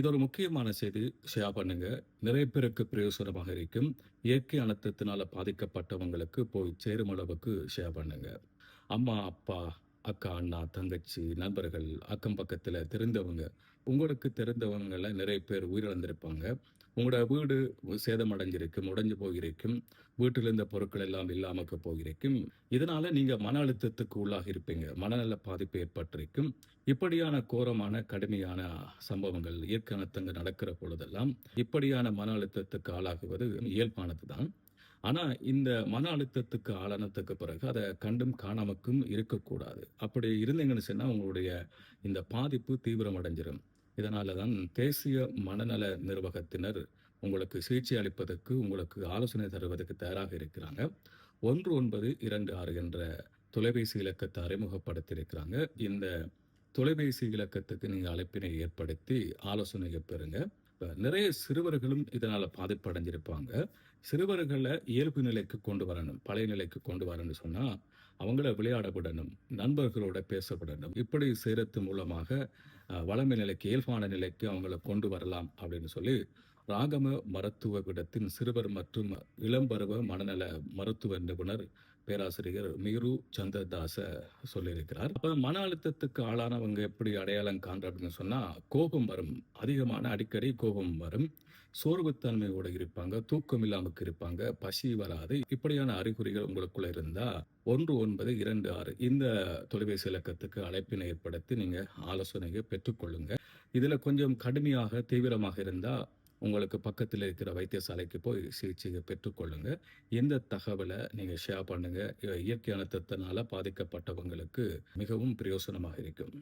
இது ஒரு முக்கியமான செய்தி. ஷேர் பண்ணுங்க. நிறைய பேருக்கு பிரயோசனமாக இருக்கும். இயற்கை அனர்த்தத்தினால பாதிக்கப்பட்டவங்களுக்கு போய் சேரும் அளவுக்கு ஷேர் பண்ணுங்க. அம்மா அப்பா அக்கா அண்ணா தங்கச்சி நண்பர்கள் அக்கம் பக்கத்தில் தெரிந்தவங்க. உங்களுக்கு தெரிந்தவங்கள நிறைய பேர் உயிரிழந்திருப்பாங்க. உங்களோட வீடு சேதமடைஞ்சிருக்கும் உடைஞ்சு போயிருக்கும் வீட்டில் இருந்த பொருட்கள் எல்லாம் இல்லாமக்க போயிருக்கும். இதனால நீங்க மன அழுத்தத்துக்கு உள்ளாக இருப்பீங்க. மனநல பாதிப்பு ஏற்பட்டிருக்கும். இப்படியான கோரமான கடுமையான சம்பவங்கள் இயற்கை அனர்த்தங்கள் நடக்கிற பொழுதெல்லாம் இப்படியான மன அழுத்தத்துக்கு ஆளாகுவது இயல்பானது தான் ஆனால் இந்த மன அழுத்தத்துக்கு ஆளானதுக்கு பிறகு அதை கண்டும் காணாமக்கும் இருக்கக்கூடாது. அப்படி இருந்தீங்கன்னு சொன்னால் உங்களுடைய இந்த பாதிப்பு தீவிரம் அடைஞ்சிரும் இதனால தான் தேசிய மனநல நிர்வாகத்தினர் உங்களுக்கு சிகிச்சை அளிப்பதற்கு உங்களுக்கு ஆலோசனை தருவதற்கு தயாராக இருக்கிறாங்க. ஒன்று ஒன்பது இரண்டு ஆறு என்ற தொலைபேசி இலக்கத்தை அறிமுகப்படுத்தியிருக்கிறாங்க. இந்த தொலைபேசி இலக்கத்துக்கு நீங்கள் அழைப்பினை ஏற்படுத்தி ஆலோசனையை பெறுங்க. நிறைய சிறுவர்களும் இதனால் பாதிப்படைஞ்சிருப்பாங்க. சிறுவர்களை இயல்பு நிலைக்கு கொண்டு வரணும் பழைய நிலைக்கு கொண்டு வரணும்னு சொன்னால் அவங்கள விளையாட விடணும் நண்பர்களோட பேச விடணும் இப்படி செய்கிறது மூலமாக வளமை நிலைக்கு இயல்பான நிலைக்கு அவங்கள கொண்டு வரலாம் அப்படின்னு சொல்லி ராகம மருத்துவ விடத்தின் சிறுவர் மற்றும் இளம்பருவ மனநல மருத்துவ நிபுணர் பேராசிரியர் மீரு சந்திரதாச சொல்லியிருக்கிறார். அப்ப மன அழுத்தத்துக்கு ஆளானவங்க எப்படி அடையாளம் காண்ற அப்படின்னு சொன்னா கோபம் வரும். அதிகமான அடிக்கடி கோபம் வரும். சோர்வுத்தன்மையோடு இருப்பாங்க. தூக்கம் இல்லாமல் இருப்பாங்க. பசி வராது. இப்படியான அறிகுறிகள் உங்களுக்குள்ள இருந்தா ஒன்று ஒன்பது இரண்டு ஆறு இந்த தொலைபேசி இலக்கத்துக்கு அழைப்பினை ஏற்படுத்தி நீங்க ஆலோசனையை பெற்றுக்கொள்ளுங்க. இதுல கொஞ்சம் கடுமையாக தீவிரமாக இருந்தா உங்களுக்கு பக்கத்தில் இருக்கிற வைத்தியசாலைக்கு போய் சிகிச்சையை பெற்றுக்கொள்ளுங்க இந்த தகவலை நீங்கள் ஷேர் பண்ணுங்கள் இயற்கை அனர்த்தத்தினால பாதிக்கப்பட்டவங்களுக்கு மிகவும் பிரயோசனமாக இருக்கும்.